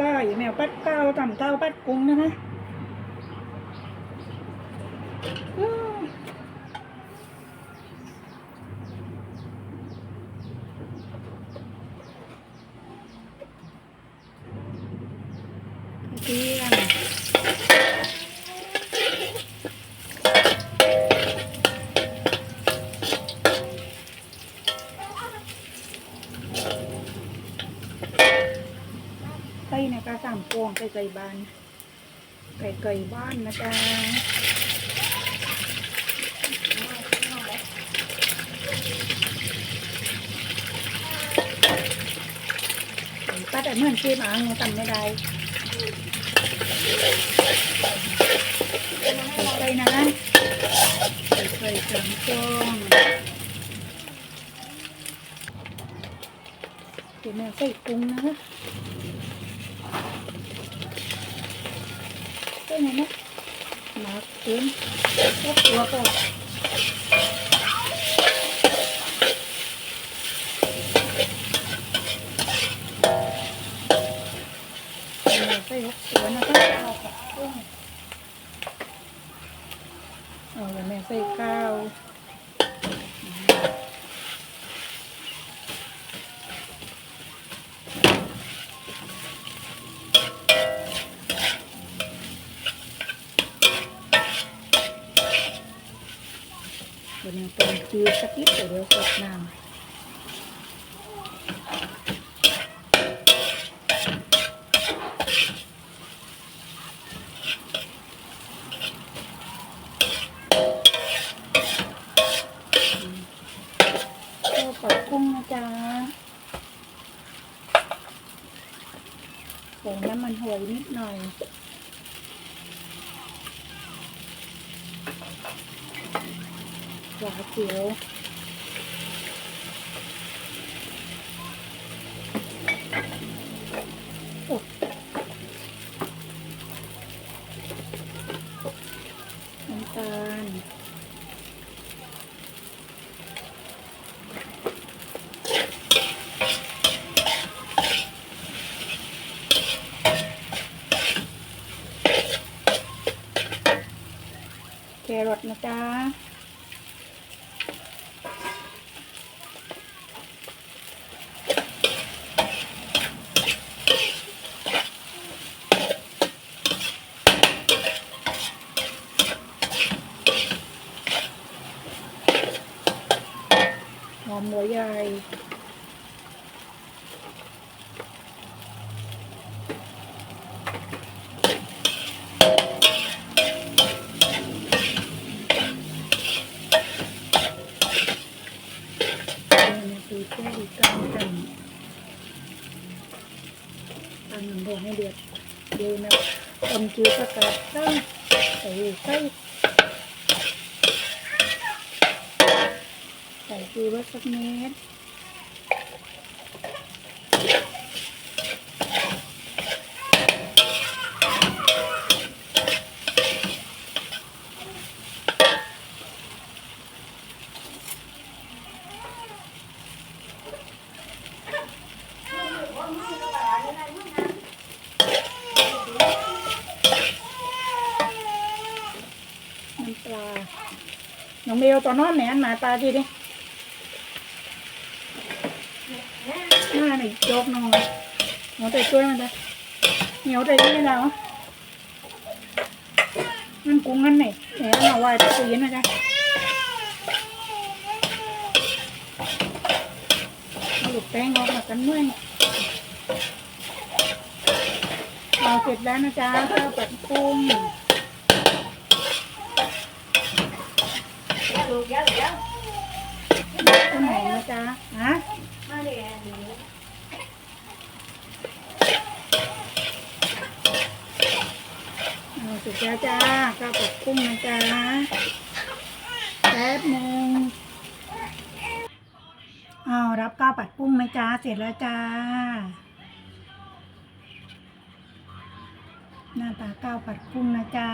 ก้าอย่าแมวปัดเก้าต่ำเก้าปัดกุ้งนะคะดี ไก่นะคะสามพวงไก่ไก่บ้าน ไก่ไก่บ้านนะจ๊ะป้าแต่เหมือนชื่มาหนูจำไม่ได้ไก่นะไก่ไก่สามพวงเดี๋ยวแม่ใส่กุ้งนะคะ ใส่ไหนนะหมักกุ้งก็ตัวก่อน แม่ใส่หกตัวยังเป็นจืดสักนิดเดี๋ยวเดี๋ยวสดน้ำข้าปลากุ้งนะจ๊ะใส่น้ำมันหอยนิดหน่อย หวานเขียวน้ำตาลแครอทนะจ๊ะ หอมหัวใหญ่เนี่ยตีแค่ดีกันกันตั้งน้ำร้อนให้เดือดเดี๋ยวนะต้มจืดประกาศตั้งใส่ไส้ ใส่ซีวัสักเม็ด น้ำปลา น้องเบลตอนนอนแหนหมาตาทีดิหน้าหนึ่งยกน้องหัวใจช่วยมันเลยเหนียวใจที่ไม่ได้ เหรอมันกุ้งงั้นไหนแหนเอาไว้ตะกุยนะจ๊ะเอาลูกแป้งออกมากันเมื่อยเราเสร็จแล้วนะจ๊ะข้าวผัดกุ้งลูกเดี๋ยวเดี๋ยวต้นหอมนะจ๊ะฮะมาเรียนนี้ เอา สุกแล้วจ้าข้าวผัดกุ้งนะจ๊ะแป๊บนึงเอารับข้าวผัดกุ้งไหมจ้าเสร็จแล้วจ้า หน้าตาข้าวผัดกุ้งนะจ๊ะ